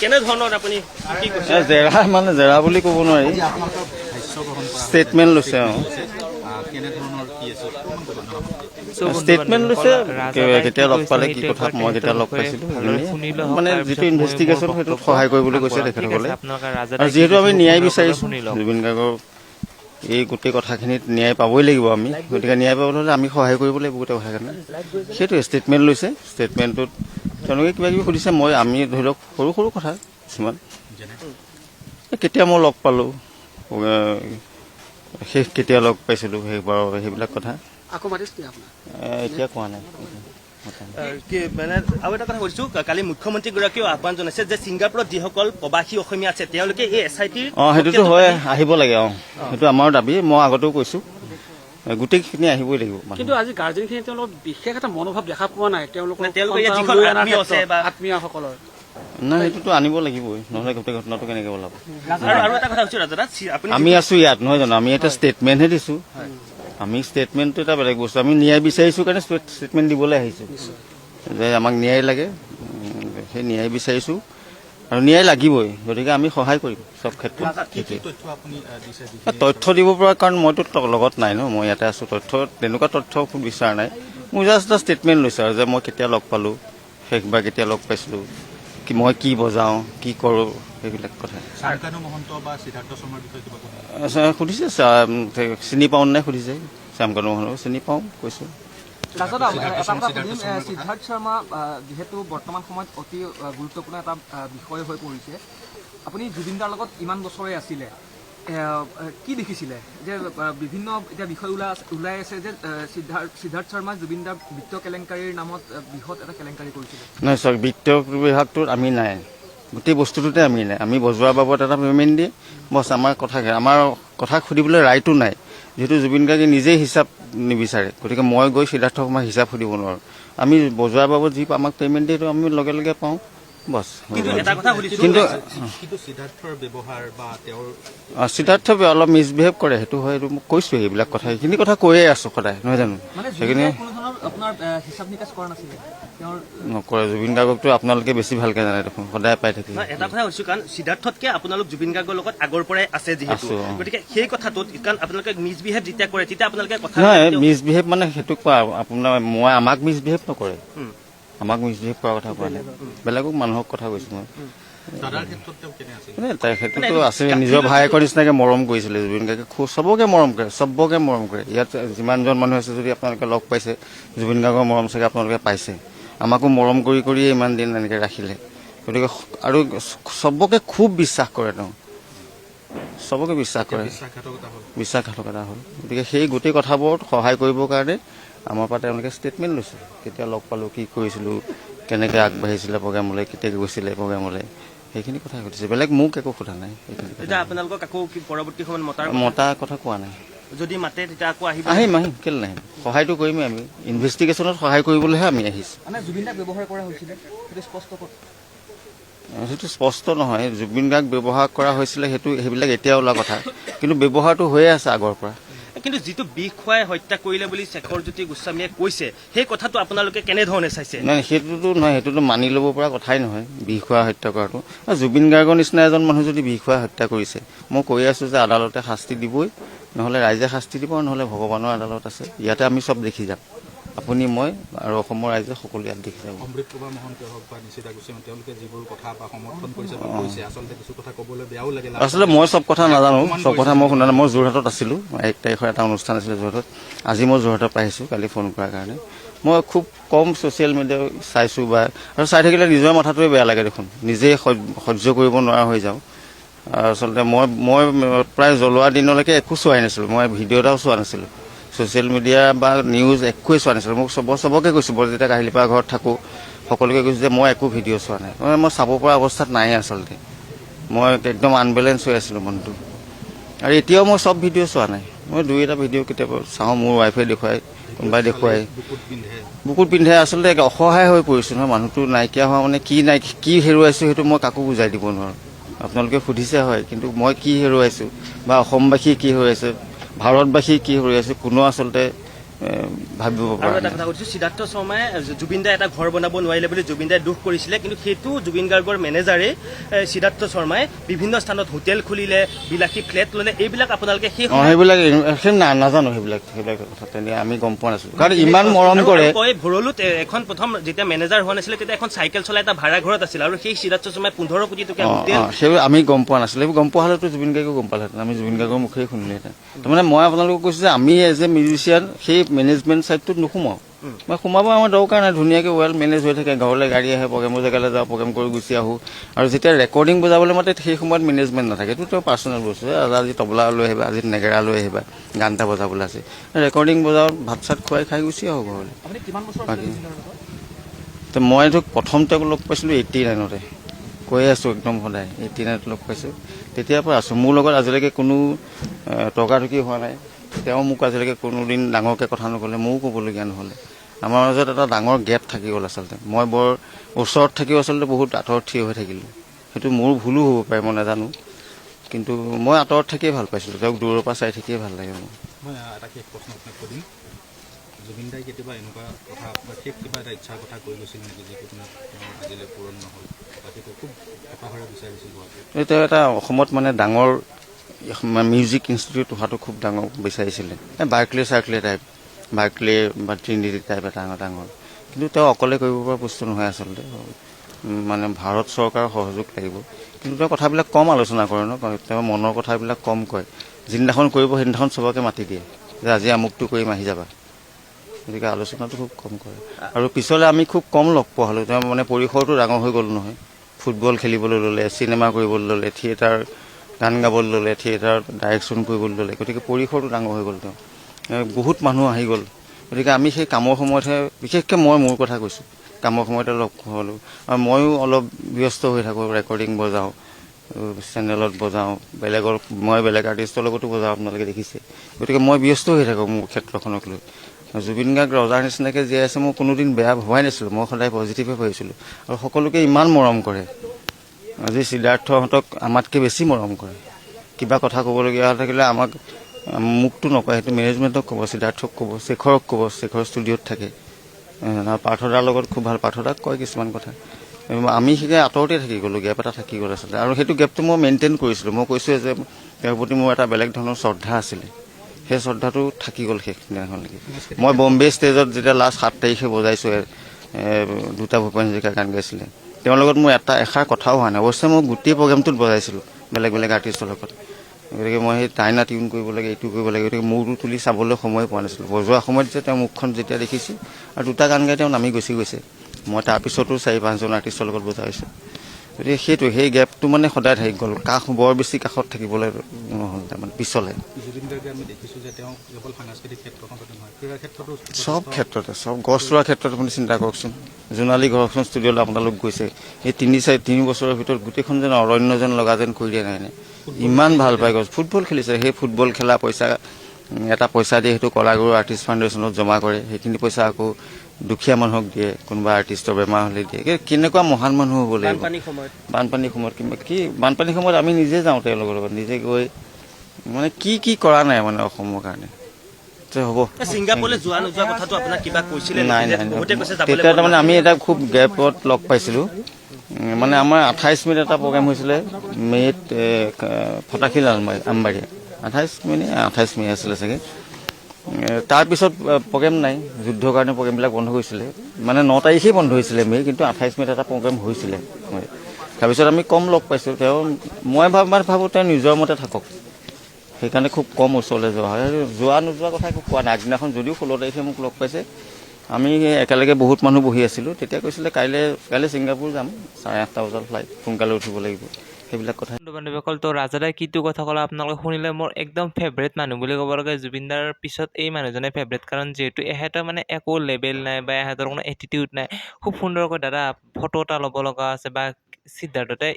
কেনেধৰণৰ আপুনি জেৰা মানে জেৰা বুলি ক'ব নোৱাৰি। ষ্টেটমেণ্ট লৈছে অঁ। ষ্টেটমেণ্ট লৈছে। কেতিয়া লগ পালে কি কথা মই কেতিয়া লগ পাইছিলো। মানে যিটো ইনভেষ্টিগেশ্যন সেইটোত সহায় কৰিবলৈ কৈছে তেখেতসকলে। আৰু যিহেতু আমি ন্যায় বিচাৰিছো জুবিন গাৰ্গৰ এই গোটেই কথাখিনিত ন্যায় পাবই লাগিব আমি। গতিকে ন্যায় পাবলৈ হ'লে আমি সহায় কৰিব লাগিব গোটেই কথাখিনি। সেইটোৱে ষ্টেটমেণ্ট লৈছে। ষ্টেটমেণ্টটোত তেওঁলোকে কিবা কিবি সুধিছে মই আমি ধৰি লওক সৰু সৰু কথা কিছুমান। কেতিয়া মই লগ পালোঁ শেষ কেতিয়া লগ পাইছিলোঁ সেইবাৰ সেইবিলাক কথা। এতিয়া কোৱা নাই। মানে আৰু এটা কথা কৈছো কালি মুখ্যমন্ত্ৰীগৰাকীয়েও আহ্বান জনাইছে যে ছিংগাপুৰত যিসকল প্ৰৱাসী অসমীয়া আছে তেওঁলোকে এই এছ আই টিৰ অঁ সেইটোতো হয় আহিব লাগে অঁ। সেইটো আমাৰো দাবী মই আগতেও কৈছোঁ। গোটেইখিনি আহিবই লাগিব কিন্তু আজি গাৰ্জেনখিনি তেওঁলোকৰ বিশেষ এটা মনোভাৱ দেখা পোৱা নাই। তেওঁলোকৰ মানে আত্মীয়সকলৰ। নাই সেইটোতো আনিব লাগিবই। নহ'লে গোটেই ঘটনাটো কেনেকৈ ওলাব? আৰু আৰু এটা কথা কৈছো ৰাজা আপুনি আমি আছোঁ ইয়াত নহয় জানো? আমি এটা ষ্টেটমেণ্টহে দিছোঁ। আমি ষ্টেটমেণ্টটো এটা বেলেগ বস্তু। আমি ন্যায় বিচাৰিছোঁ কাৰণে ষ্টেটমেণ্ট দিবলৈ আহিছোঁ। যে আমাক ন্যায় লাগে। সেই ন্যায় বিচাৰিছোঁ। আৰু ন্যায় লাগিবই গতিকে আমি সহায় কৰিম চব ক্ষেত্ৰত। তথ্য দিব পৰা কাৰণ মইতো লগত নাই ন মই ইয়াতে আছোঁ। তথ্য তেনেকুৱা তথ্য বিচৰা নাই। মোৰ জাষ্ট এটা ষ্টেটমেণ্ট লৈছোঁ আৰু যে মই কেতিয়া লগ পালোঁ শেষবাৰ কেতিয়া লগ পাইছিলোঁ কি মই কি বজাওঁ কি কৰোঁ সেইবিলাক কথা। মহন্ত সুধিছে চিনি পাওঁ নে সুধিছে? শ্যামকানু মোহনক চিনি পাওঁ কৈছোঁ। ৰাজত এটা কথা সুধিম সিদ্ধাৰ্থ শৰ্মা যিহেতু বৰ্তমান সময়ত অতি গুৰুত্বপূৰ্ণ এটা বিষয় হৈ পৰিছে। আপুনি জুবিনদাৰ লগত ইমান বছৰে আছিলে কি দেখিছিলে? যে বিভিন্ন এতিয়া বিষয় ওলাই ওলাই আছে যে সিদ্ধাৰ্থ সিদ্ধাৰ্থ শৰ্মাই জুবিনদাৰ বিত্ত কেলেংকাৰীৰ নামত বৃহৎ এটা কেলেংকাৰী কৰিছিলে। নহয় চাওক বিত্তীয় বিভাগটোত আমি নাই। গোটেই বস্তুটোতে আমি নাই। আমি বজোৱাৰ বাবদ এটা পে'মেণ্ট দিয়ে বছ আমাৰ কথা আমাৰ কথা সুধিবলৈ ৰাইটো নাই। যিহেতু জুবিন গাৰ্গে নিজেই হিচাপ নিবিচাৰে। গতিকে মই গৈ সিদ্ধাৰ্থ শৰ্মাক হিচাপ সুধিব নোৱাৰোঁ। আমি বজোৱাৰ বাবদ যি আমাক পে'মেণ্ট দিয়ে সেইটো আমি লগে লগে পাওঁ। বছ। কিন্তু সিদ্ধাৰ্থ অলপ মিছবিহেভ কৰে সেইটো হয় এইটো মোক কৈছোঁ এইবিলাক কথা। সেইখিনি কথা কৈয়ে আছোঁ সদায় নহয় জানো? মানে সেইখিনি আপোনাৰ আ, হিচাপ নিকাচ কৰা নাছিলে? তেওঁৰ নকৰে জুবিন গাৰ্গকতো আপোনালোকে বেছি ভালকৈ জানে দেখোন সদায় পাই থাকে। এটা কথা কৈছো কাৰণ সিদ্ধাৰ্থতকে আপোনালোক জুবিন গাৰ্গৰ লগত আগৰ পৰাই আছে যিহেতু। গতিকে সেই কথাটোত কাৰণ আপোনালোকে মিছবিহেভ যেতিয়া কৰে তেতিয়া আপোনালোকে কথা নহয় মিছবিহেভ মানে সেইটো কোৱা আপোনাৰ মই আমাক মিছবিহেভ নকৰে। আমাক মিছবিহেভ কৰাৰ কথা কোৱা নাই। বেলেগক মানুহক কথা কৈছোঁ মই। ক্ষেত্ৰত তেওঁ কেনে আছিল? মানে আছে নিজৰ ভায়েকৰ নিচিনাকে মৰম কৰিছিলে জুবিন গাৰ্গে খুব চবকে মৰম কৰে চবকে মৰম কৰে। ইয়াত যিমানজন মানুহ আছে যদি আপোনালোকে লগ পাইছে জুবিন গাৰ্গৰ মৰম চাগে আপোনালোকে পাইছে। আমাকো মৰম কৰি কৰিয়ে ইমান দিন এনেকৈ ৰাখিলে। গতিকে আৰু চবকে খুব বিশ্বাস কৰে তেওঁ। চবকে বিশ্বাস কৰে। বিশ্বাসঘাতকতা হ'ল। বিশ্বাসঘাতকতা হ'ল। গতিকে সেই গোটেই কথাবোৰত সহায় কৰিবৰ কাৰণে আমাৰ পৰা তেওঁলোকে ষ্টেটমেণ্ট লৈছে। কেতিয়া লগ পালোঁ কি কৰিছিলোঁ কেনেকৈ আগবাঢ়িছিলে প্ৰগ্ৰেমলৈ কেতিয়া গৈছিলে প্ৰগ্ৰেমলৈ সেইখিনি কথা সুধিছে বেলেগ মোক একো সোধা নাই কথা। আপোনালোকক আকৌ পৰৱৰ্তী সময়ত মতাৰ মতা কথা কোৱা নাই। যদি মাতে তেতিয়া আকৌ আহিব। আহিম আহিম কেলৈ নাহিম? সহায়টো কৰিমেই আমি। ইনভেষ্টিগেশ্যনত সহায় কৰিবলৈহে আমি আহিছোঁ। মানে জুবিনদাক ব্যৱহাৰ কৰা হৈছিলে সেইটো স্পষ্ট সেইটো স্পষ্ট নহয়। জুবিন গাৰ্গ ব্যৱহাৰ কৰা হৈছিলে সেইটো সেইবিলাক এতিয়া ওলোৱা কথা। কিন্তু ব্যৱহাৰটো হৈয়ে আছে আগৰ পৰা। কিন্তু যিটো বিষ খুৱাই হত্যা কৰিলে বুলি শেখৰজ্যোতি গোস্বামীয়ে কৈছে, সেই কথাটো আপোনালোকে কেনেধৰণে চাইছে? নাই সেইটোতো নহয়, সেইটোতো মানি ল'ব পৰা কথাই নহয়, বিষ খোৱা হত্যা কৰাটো। জুবিন গাৰ্গৰ নিচিনা এজন মানুহ যদি বিষ খোৱা হত্যা কৰিছে, মই কৈ আছোঁ যে আদালতে শাস্তি দিবই, নহ'লে ৰাইজে শাস্তি দিব, নহ'লে ভগৱানৰ আদালত আছে, ইয়াতে আমি চব দেখি যাম। আপুনি মই আৰু অসমৰ ৰাইজে সকলো ইয়াত দেখি যাব অমৃত প্ৰভা মহন্তই হওক বা নিশিতা গোস্বামী তেওঁলোকে যিবোৰ কথা বা সমৰ্থন কৰিছে বা কৈছে আচলতে কিছু কথা ক'বলৈ বেয়াও লাগে আচলতে মই চব কথা নাজানো চব কথা মই শুনা নাই। মই যোৰহাটত আছিলোঁ এক তাৰিখৰ এটা অনুষ্ঠান আছিলে যোৰহাটত। আজি মই যোৰহাটৰ পৰা আহিছোঁ কালি ফোন কৰাৰ কাৰণে। মই খুব কম ছ'চিয়েল মিডিয়া চাইছোঁ বা আৰু চাই থাকিলে নিজৰ মাথাটোৱে বেয়া লাগে দেখোন। নিজেই সহ্য- কৰিব নোৱাৰা হৈ যাওঁ। আচলতে মই মই প্ৰায় জ্বলোৱা দিনলৈকে একো চোৱাই নাছিলোঁ মই ভিডিঅ' এটাও চোৱা নাছিলোঁ। ছ'চিয়েল মিডিয়া বা নিউজ একোৱেই চোৱা নাছিলোঁ। মোক চব চবকে কৈছোঁ যেতিয়া কাহিলীপাৰা ঘৰত থাকোঁ, সকলোকে কৈছোঁ যে মই একো ভিডিঅ' চোৱা নাই। মানে মই চাব পৰা অৱস্থাত নাই আচলতে। মই একদম আনবেলেঞ্চ হৈ আছিলোঁ মনটো। আৰু এতিয়াও মই চব ভিডিঅ' চোৱা নাই। মই দুই এটা ভিডিঅ' কেতিয়াবা চাওঁ, মোৰ ৱাইফে দেখুৱাই, কোনোবাই দেখুৱাই। বুকুত পিন্ধে, আচলতে অসহায় হৈ পৰিছোঁ নহয়। মানুহটো নাইকিয়া হোৱা মানে কি নাই, কি হেৰুৱাইছোঁ সেইটো মই কাকো বুজাই দিব নোৱাৰোঁ। আপোনালোকে সুধিছে হয়, কিন্তু মই কি হেৰুৱাইছোঁ বা অসমবাসী কি হৈ আছে ভাৰতবাসী কি হৈ আছে কোনো আচলতে ভাবিব আৰু এটা কথা কৈছোঁ সিদ্ধাৰ্থ শৰ্মাই জুবিন দাই এটা ঘৰ বনাব নোৱাৰিলে বুলি জুবিন দাই দুখ কৰিছিলে কিন্তু সেইটো জুবিন গাৰ্গৰ মেনেজাৰে সিদ্ধাৰ্থ শৰ্মাই বিভিন্ন স্থানত হোটেল খুলিলে বিলাসী ফ্লেট ল'লে এইবিলাক আপোনালোকে সেই সেইবিলাক নাজানো সেইবিলাক সেইবিলাক কথা তেনেকৈ আমি গম পোৱা নাছিলোঁ। কাৰণ ইমান মৰম কৰে। কয় এখন প্ৰথম যেতিয়া মেনেজাৰ হোৱা নাছিলে তেতিয়া এখন চাইকেল চলাই এটা ভাড়া ঘৰত আছিল আৰু সেই সিদ্ধাৰ্থ শৰ্মাই পোন্ধৰ কোটি টকীয়া হোটেল সেইবোৰ আমি গম পোৱা নাছিলোঁ। সেইবোৰ গম পোৱা হ'লেতো জুবিন গাৰ্গো গম পালেহেঁতেন আমি জুবিন গাৰ্গৰ মুখেই শুনিলোহেঁতেন। তাৰমানে মই আপোনালোকক কৈছোঁ যে আমি এজ এ মিউজিচিয়ান সেই মেনেজমেণ্ট ছাইডটোত নোসোমাওঁ। মই সোমাব আমাৰ দৰকাৰ নাই ধুনীয়াকৈ ৱেল মেনেজ হৈ থাকে ঘৰলৈ গাড়ী আহে প্ৰগ্ৰেমৰ জেগালৈ যাওঁ প্ৰগ্ৰেম কৰি গুচি আহোঁ। আৰু যেতিয়া ৰেকৰ্ডিং বজাবলৈ মাতে সেই সময়ত মেনেজমেণ্ট নাথাকে। এইটো তেওঁৰ পাৰ্চনেল বস্তু আজি তবলা লৈ আহিবা আজি নেগেৰা লৈ আহিবা গান এটা বজাবলৈ আছে। ৰেকৰ্ডিং বজাওঁ ভাত চাত খুৱাই খাই গুচি আহোঁ ঘৰলৈ। তো মই ধৰক প্ৰথম তেওঁক লগ পাইছিলোঁ এইট্টি নাইনতে কৈয়ে আছোঁ একদম সদায় এইট্টি নাইনত লগ পাইছোঁ। তেতিয়াৰ পৰা আছোঁ। মোৰ লগত আজিলৈকে কোনো এ, তৰ্কাতৰ্কি হোৱা নাই। তেওঁ মোক আজিলৈকে কোনোদিন ডাঙৰকৈ কথা নক'লে ময়ো ক'বলগীয়া নহ'লে। আমাৰ মাজত এটা ডাঙৰ গেপ থাকি গ'ল আচলতে। মই বৰ ওচৰত থাকিও আচলতে বহুত আঁতৰত থিয় হৈ থাকিলোঁ। সেইটো মোৰ ভুলো হ'ব পাৰে মই নাজানো। কিন্তু মই আঁতৰত থাকিয়ে ভাল পাইছিলোঁ। তেওঁক দূৰৰ পৰা চাই থাকিয়ে ভাল লাগে মোৰ। মই এটা শেষ প্ৰশ্ন আপোনাক সুধিম। জুবিন দাই কেতিয়াবা এনেকুৱা কথা বা শেষ কিবা এটা ইচ্ছাৰ কথা কৈ গৈছিল নেকি যিটো আপোনাৰ তেওঁৰ আজিলৈ পূৰণ নহ'ল। বা সেইটো খুব হেঁপাহেৰে বিচাৰিছিল হোৱাটো তেওঁ এটা অসমত মানে ডাঙৰ মিউজিক ইনষ্টিটিউট হোৱাটো খুব ডাঙৰ বিচাৰিছিলে। বাৰ্কলে চাৰ্কলে টাইপ বাৰ্কলে বা ট্ৰিনিটি টাইপ ডাঙৰ ডাঙৰ। কিন্তু তেওঁ অকলে কৰিব পৰা বস্তু নহয় আচলতে। মানে ভাৰত চৰকাৰৰ সহযোগ লাগিব। কিন্তু তেওঁ কথাবিলাক কম আলোচনা কৰে ন তেওঁ মনৰ কথাবিলাক কম কয়। যিদিনাখন কৰিব সেইদিনাখন চবকে মাতি দিয়ে যে আজি আমুকটো কৰিম আহি যাবা। গতিকে আলোচনাটো খুব কম কৰে। আৰু পিছলৈ আমি খুব কম লগ পোৱা হ'লোঁ। তেওঁ মানে পৰিসৰটো ডাঙৰ হৈ গ'ল নহয়। ফুটবল খেলিবলৈ ল'লে চিনেমা কৰিবলৈ ল'লে থিয়েটাৰ গান গাবলৈ ল'লে, থিয়েটাৰ ডাইৰেকশ্যন কৰিবলৈ ল'লে, গতিকে পৰিসৰটো ডাঙৰ হৈ গ'ল তেওঁ। বহুত মানুহ আহি গ'ল। গতিকে আমি সেই কামৰ সময়তহে, বিশেষকৈ মই মোৰ কথা কৈছোঁ, কামৰ সময়তে লগ হ'লোঁ। আৰু ময়ো অলপ ব্যস্ত হৈ থাকোঁ, ৰেকৰ্ডিং বজাওঁ, চেনেলত বজাওঁ, বেলেগৰ, মই বেলেগ আৰ্টিষ্টৰ লগতো বজাওঁ, আপোনালোকে দেখিছে। গতিকে মই ব্যস্ত হৈ থাকোঁ মোৰ ক্ষেত্ৰখনক লৈ। জুবিন গাৰ্গ ৰজাৰ নিচিনাকৈ জীয়াই আছে, মই কোনোদিন বেয়া ভবাই নাছিলোঁ, মই সদায় পজিটিভে ভাবিছিলোঁ আৰু সকলোকে ইমান মৰম কৰে। আজি সিদ্ধাৰ্থহঁতক আমাতকৈ বেছি মৰম কৰে। কিবা কথা ক'বলগীয়া হৈ থাকিলে আমাক মোকতো নকয়, সেইটো মেনেজমেণ্টক ক'ব সিদ্ধাৰ্থক ক'ব, শেখৰক ক'ব, শেখৰ ষ্টুডিঅ'ত থাকে। পাৰ্থদাৰ লগত খুব ভালো, পাৰ্থদাক কয় কিছুমান কথা। আমি শিকাই আঁতৰতে থাকি গ'লোঁ গেপ এটা থাকি গ'ল আচলতে। আৰু সেইটো গেপটো মই মেইনটেইন কৰিছিলোঁ। মই কৈছোঁ যে তেওঁৰ প্ৰতি মোৰ এটা বেলেগ ধৰণৰ শ্ৰদ্ধা আছিলে। সেই শ্ৰদ্ধাটো থাকি গ'ল সেইদিনাখনলৈকে মই বম্বে ষ্টেজত যেতিয়া লাষ্ট সাত তাৰিখে বজাইছোঁ দুটা ভূপেন হাজৰিকা গান গাইছিলে। তেওঁৰ লগত মোৰ এটা এষাৰ কথাও হোৱা নাই। অৱশ্যে মই গোটেই প্ৰগ্ৰেমটোত বজাইছিলোঁ বেলেগ বেলেগ আৰ্টিষ্টৰ লগত। গতিকে মই সেই টাইনা টিউন কৰিব লাগে এইটো কৰিব লাগে গতিকে মূৰটো তুলি চাবলৈ সময় পোৱা নাছিলোঁ। বজোৱা সময়ত যে তেওঁ মুখখন যেতিয়া দেখিছোঁ আৰু দুটা গান গাই তেওঁ নামি গুচি গৈছে। মই তাৰপিছতো চাৰি পাঁচজন আৰ্টিষ্টৰ লগত বজাইছোঁ গতিকে সেইটো সেই গেপটো মানে সদায় থাকি গ'ল। কাষ বৰ বেছি কাষত থাকিবলৈ নহ'ল তাৰমানে পিছলৈ। চব ক্ষেত্ৰতে চব গছ ৰোৱাৰ ক্ষেত্ৰত আপুনি চিন্তা কৰকচোন। জোনালী ঘৰখন ষ্টুডিঅ'লৈ আপোনালোক গৈছে। এই তিনি চাৰি তিনি বছৰৰ ভিতৰত গোটেইখন যেন অৰণ্য যেন লগা যেন কৰি দিয়া নাই নে ইমান ভাল পাই গছ। ফুটবল খেলিছে সেই ফুটবল খেলা পইচা এটা পইচা দিয়ে সেইটো কলাগুৰু আৰ্টিষ্ট ফাউণ্ডেশ্যনত জমা কৰে। সেইখিনি পইচা আকৌ দুখীয়া মানুহক দিয়ে কোনোবা আৰ্টিষ্টৰ বেমাৰ হ'লে দিয়ে। কেনেকুৱা মহান মানুহ হ'ব লাগিব? বানপানীৰ সময়ত কিবা কি বানপানীৰ সময়ত আমি নিজে যাওঁ তেওঁলোকৰ লগত নিজে গৈ মানে কি কি কৰা নাই মানে অসমৰ কাৰণে? তে হ'ব। যোৱা কথাটো আপোনাক কিবা কৈছিলে নাই নাই তেতিয়া তাৰমানে আমি এটা খুব গেপত লগ পাইছিলোঁ। মানে আমাৰ আঠাইছ মিনিট এটা প্ৰগ্ৰেম হৈছিলে মে'ত ফটাশিল আমবাৰী আঠাইছ মিনিট আঠাইছ মে' আছিলে চাগে। তাৰপিছত প্ৰগ্ৰেম নাই। যুদ্ধৰ কাৰণে প্ৰগ্ৰেমবিলাক বন্ধ হৈছিলে। মানে ন তাৰিখেই বন্ধ হৈছিলে মে' কিন্তু আঠাইছ মে'ত এটা প্ৰগ্ৰেম হৈছিলে। তাৰপিছত আমি কম লগ পাইছোঁ। তেওঁ, মই ভাব মানে ভাবোঁ তেওঁ নিজৰ মতে থাকক। সেইকাৰণে খুব কম ওচৰলৈ যোৱা হয়। যোৱা নোযোৱা কথা একো কোৱা নাই। আগদিনাখন যদিও ষোল্ল তাৰিখে মোক লগ পাইছে, আমি একেলগে বহুত মানুহ বহি আছিলোঁ। তেতিয়া কৈছিলে, কাইলৈ কাইলৈ ছিংগাপুৰ যাম। চাৰে আঠটা বজাত ফ্লাইট সোনকালে উঠিব লাগিব। সেইবিলাক কথা। বন্ধু বান্ধৱীসকল, তো ৰাজাদাই কিটো কথা ক'লে আপোনালোকে শুনিলে মোৰ একদম ফেভৰেট মানুহ বুলি ক'ব লাগে জুবিনদাৰ পিছত এই মানুহজনে ফেভৰেট কাৰণ যিহেতু এহেঁতৰ মানে একো লেবেল নাই বা এহেঁতৰ কোনো এটিটিউড নাই। খুব সুন্দৰকৈ, দাদা ফটো এটা ল'ব লগা আছে বা সিদ্ধাৰ্থতে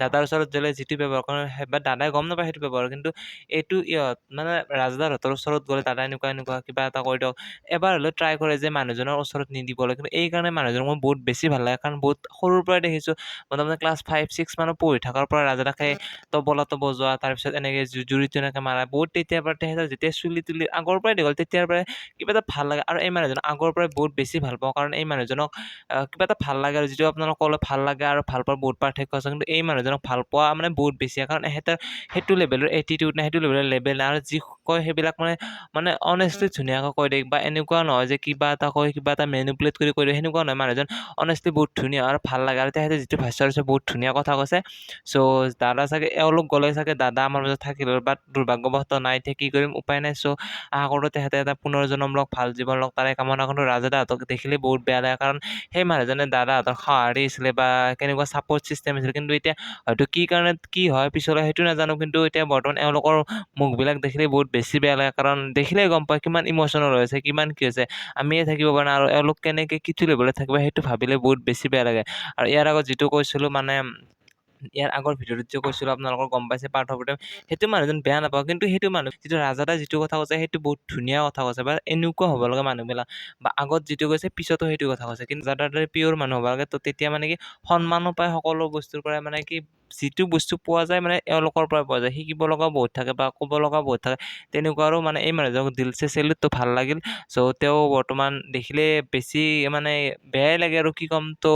দাদাৰ ওচৰত গ'লে যিটো ব্যৱহাৰ কৰে বা দাদাই গম নাপায় সেইটো ব্যৱহাৰ কিন্তু এইটো ইহঁত মানে ৰাজদাৰহঁতৰ ওচৰত গ'লে দাদা এনেকুৱা এনেকুৱা কিবা এটা কৰি দিয়ক এবাৰ হ'লেও ট্ৰাই কৰে যে মানুহজনৰ ওচৰত নিদিবলৈ কিন্তু এই কাৰণে মানুহজনক মোৰ বহুত বেছি ভালো লাগে কাৰণ বহুত সৰুৰ পৰাই দেখিছোঁ মোটামুটি ক্লাছ ফাইভ ছিক্স মানত পঢ়ি থকাৰ পৰা ৰাজাদাকে তবলাটো বজোৱা তাৰপিছত এনেকৈ জুজুৰিটো এনেকৈ মাৰা বহুত তেতিয়াৰ পৰা তেহেঁতৰ যেতিয়া চুলি তুলি আগৰ পৰাই দীঘল তেতিয়াৰ পৰাই কিবা এটা ভালো লাগে আৰু এই মানুহজনক আগৰ পৰাই বহুত বেছি ভালো পাওঁ কাৰণ এই মানুহজনক কিবা এটা ভালো লাগে আৰু যিটো আপোনালোক ক'লে ভালো লাগে আৰু ভালো পোৱাৰ বহুত পাৰ্থক্য আছে। কিন্তু এই মানুহজনক ভালো পোৱা মানে বহুত বেছি। কাৰণ এহেঁতৰ সেইটো লেভেলৰ এটিটিউড নাই, সেইটো লেভেলৰ লেভেল আৰু যি কয় সেইবিলাক মানে মানে অনেষ্টলি ধুনীয়াকৈ কৈ দিয়ে। বা এনেকুৱা নহয় যে কিবা এটা কয়, কিবা এটা মেনিপুলেট কৰি কৈ দিয়ে। সেনেকুৱা নহয়। মানুহজন অনেষ্টলি বহুত ধুনীয়া আৰু ভালো লাগে। আৰু তেখেতে যিটো ভাষ্য দিছে, বহুত ধুনীয়া কথা কৈছে। চ' দাদা চাগে, এওঁলোক গ'লে চাগে দাদা আমাৰ মাজত থাকিল বাট দুৰ্ভাগ্যবশতঃ নাই, এতিয়া কি কৰিম? উপায় নাই। চ' আশা কৰোঁ তেহেঁতে এটা পুনৰ্জন্ম লওক ভালো জীৱন লওক তাৰে কামনা কৰোঁ। ৰাজাদাহঁতক দেখিলে বহুত বেয়া লাগে। কাৰণ সেই মানুহজনে দাদাহঁতৰ সঁহাৰি আছিলে বা কেনেকুৱা ছাপৰ্ট ছিষ্টেম আছিলে, কিন্তু এতিয়া হয়তো কি কাৰণে কি হয় পিছলৈ সেইটো নাজানো, কিন্তু এতিয়া বৰ্তমান এওঁলোকৰ মুখবিলাক দেখিলে বহুত বেছি বেয়া লাগে, কাৰণ দেখিলে গম পায় কিমান ইম'চনেল হৈছে কিমান কি হৈছে, আমিয়ে থাকিব পৰা নাই আৰু এওঁলোক কেনেকৈ কিটো লেভেলত থাকিব সেইটো ভাবিলে বহুত বেছি বেয়া লাগে। আৰু ইয়াৰ আগত যিটো কৈছিলোঁ মানে ইয়াৰ আগৰ ভিডিঅ'টোত যে কৈছিলোঁ, আপোনালোকৰ গম পাইছে পাৰ্থপ্ৰতিম সেইটো মানুহজন বেয়া নাপাওঁ কিন্তু সেইটো মানুহ, যিটো ৰাজাদা যিটো কথা কৈছে, সেইটো বহুত ধুনীয়া কথা কৈছে বা এনেকুৱা হ'ব লাগে মানুহবিলাক। বা আগত যিটো কৈছে, পিছতো সেইটো কথা কৈছে। কিন্তু যাৰ দৰে পিয়'ৰ মানুহ হ'ব লাগে, তো তেতিয়া মানে কি সন্মানো পায় সকলো বস্তুৰ পৰাই মানে কি যিটো বস্তু পোৱা যায় মানে এওঁলোকৰ পৰাই পোৱা যায়। শিকিব লগাও বহুত থাকে বা ক'ব লগাও বহুত থাকে। তেনেকুৱা আৰু মানে এই মানুহজনক দিলছে চেলুটটো ভালো লাগিল। চ' তেওঁ বৰ্তমান দেখিলে বেছি মানে বেয়াই লাগে আৰু কি ক'ম, তো